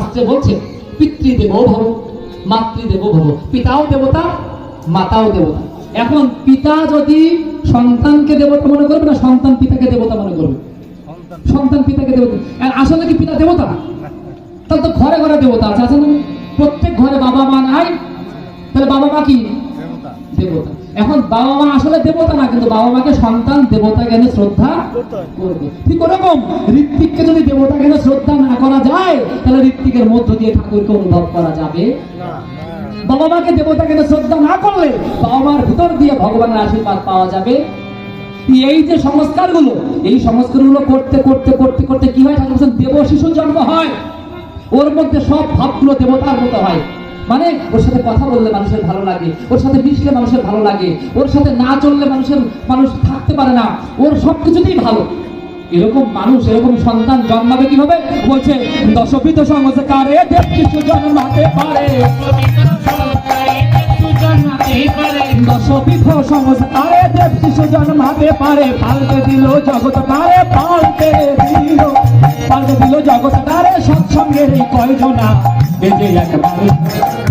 শাস্ত্রে বলছে পিতৃদেব ভব মাতৃদেব ভব। পিতাও দেবতা, মাতাও দেবতা। এখন পিতা যদি সন্তানকে দেবতা মনে করবে না, সন্তান পিতাকে দেবতা মনে করবে? সন্তান পিতাকে দেবতা। আসলে কি পিতা দেবতা? তাহলে তো ঘরে ঘরে দেবতা আছে না? প্রত্যেক ঘরে বাবা মা নাই। তাহলে বাবা মা কি? দেবতা। এখন বাবা মা আসলে দেবতা না, কিন্তু বাবা মাকে সন্তান, দেবতা জ্ঞানে শ্রদ্ধা করবে? ঠিক ওরকম, ঋত্বিককে যদি দেবতা জ্ঞানে শ্রদ্ধা না করা যায়, তাহলে ঋত্বিকের মধ্য দিয়ে ঠাকুরকে অনুভব করা যাবে। বাবা মাকে দেবতা জ্ঞানে শ্রদ্ধা না করলে বাবা মার ভিতর দিয়ে ভগবানের আশীর্বাদ পাওয়া যাবে। এই যে সংস্কারগুলো, এই সংস্কারগুলো করতে করতে করতে করতে কি হয়? ঠাকুর দেব শিশু জন্ম হয়। ওর মধ্যে সব ভাবগুলো দেবতার মতো হয়। মানে ওর সাথে কথা বললে মানুষের ভালো লাগে, ওর সাথে মিশলে মানুষের ভালো লাগে, ওর সাথে না চললে মানুষের, মানুষ থাকতে পারে না, ওর সব কিছুতেই ভালো। এরকম মানুষ, এরকম সন্তান জন্মাবে কীভাবে? বলছে, দশবিধ সংস্কারে দেব শিশু জন্মাতে পারে। দশবিধ পারে। পাল্টে দিল জগৎ পাল্টে দিল। পাল্টে সৎসঙ্গের কয়জনা বেজে একবার?